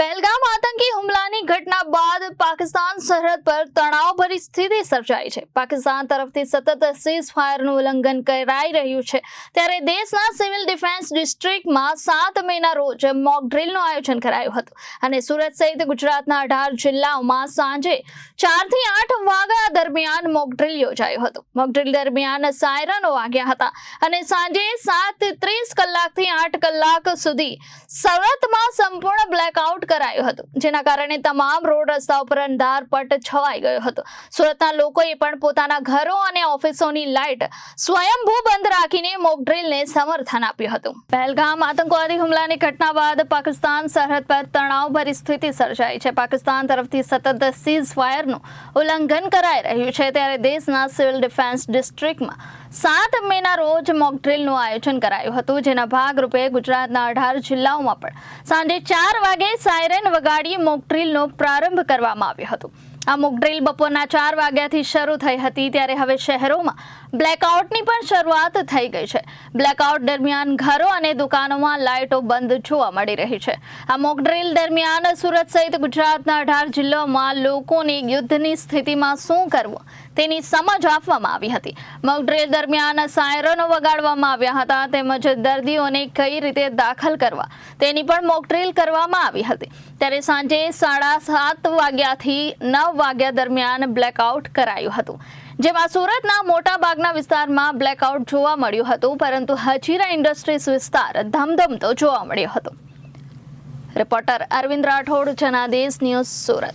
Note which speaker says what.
Speaker 1: પહેલગામ આતંકી હુમલાની ઘટના બાદ પાકિસ્તાન સરહદ પર તણાવભરી સ્થિતિ સર્જાઈ છે. પાકિસ્તાન તરફથી સતત સીઝ ફાયરનું ઉલ્લંઘન કરાઈ રહ્યું છે. ત્યારે દેશના સિવિલ ડિફેન્સ ડિસ્ટ્રિક્ટમાં સાત મેના રોજ મોક ડ્રિલનું આયોજન કરાયું હતું અને સુરત સહિત ગુજરાતના અઢાર જિલ્લાઓમાં સાંજે ચારથી આઠ વાગ્યા દરમિયાન મોક ડ્રિલ યોજાયું હતું. મોક ડ્રિલ દરમિયાન સાયરનો વાગ્યા હતા અને સાંજે સાત ત્રીસ કલાકથી આઠ કલાક સુધી સરહદમાં સંપૂર્ણ બ્લેકઆઉટ કરાયું હતું, જેના કારણે તમામ રોડ રસ્તા ઉપર અંધારપટ છવાઈ ગયો હતો. સુરતના લોકોએ પણ પોતાના ઘરો અને ઓફિસોની લાઇટ સ્વયંભૂ બંધ રાખીને મોક ડ્રીલને સમર્થન આપ્યું હતું. પહેલગામ આતંકવાદી હુમલાની ઘટના બાદ પાકિસ્તાન સરહદ પર તણાવભરી સ્થિતિ સર્જાઈ છે. પાકિસ્તાન તરફથી સતત સીઝ ફાયરનું ઉલ્લંઘન કરાઈ રહ્યું છે. ત્યારે દેશના સિવિલ ડિફેન્સ ડિસ્ટ્રિક્ટમાં સાત મેના રોજ મોક ડ્રીલનું આયોજન કરાયું હતું, જેના ભાગરૂપે ગુજરાતના અઢાર જિલ્લાઓમાં પણ સાંજે ચાર વાગે સાયરન વગાડી મોક ડ્રીલનો પ્રારંભ કરવામાં આવ્યો હતો. આ મોક ડ્રીલ બપોરના ચાર વાગ્યાથી શરૂ થઈ હતી ત્યારે હવે શહેરોમાં બ્લેકઆઉટની પણ શરૂઆત થઈ ગઈ છે. બ્લેકઆઉટ દરમિયાન ઘરો અને દુકાનોમાં લાઇટો બંધ જોવા મળી રહી છે. આ મોક ડ્રીલ દરમિયાન સુરત સહિત ગુજરાતના અઢાર જિલ્લાઓમાં લોકોને યુદ્ધની સ્થિતિમાં શું કરવું તેની સમજ આપવામાં આવી હતી. મોક ડ્રીલ દરમિયાન સાયરનો વગાડવામાં આવ્યા હતા તેમજ દર્દીઓને કઈ રીતે દાખલ કરવા તેની પણ મોક ડ્રીલ કરવામાં આવી હતી. ત્યારે સાંજે સાડા સાત વાગ્યાથી નવ વાગ્યા દરમિયાન બ્લેકઆઉટ કરાયું હતું. જેમાં સુરતના મોટા ભાગના વિસ્તારમાં બ્લેકઆઉટ જોવા મળ્યું હતું, પરંતુ હજીરા ઇન્ડસ્ટ્રીઝ વિસ્તાર ધમધમતો જોવા મળ્યો હતો. Reporter Arvind Rathod, Janadesh news Surat.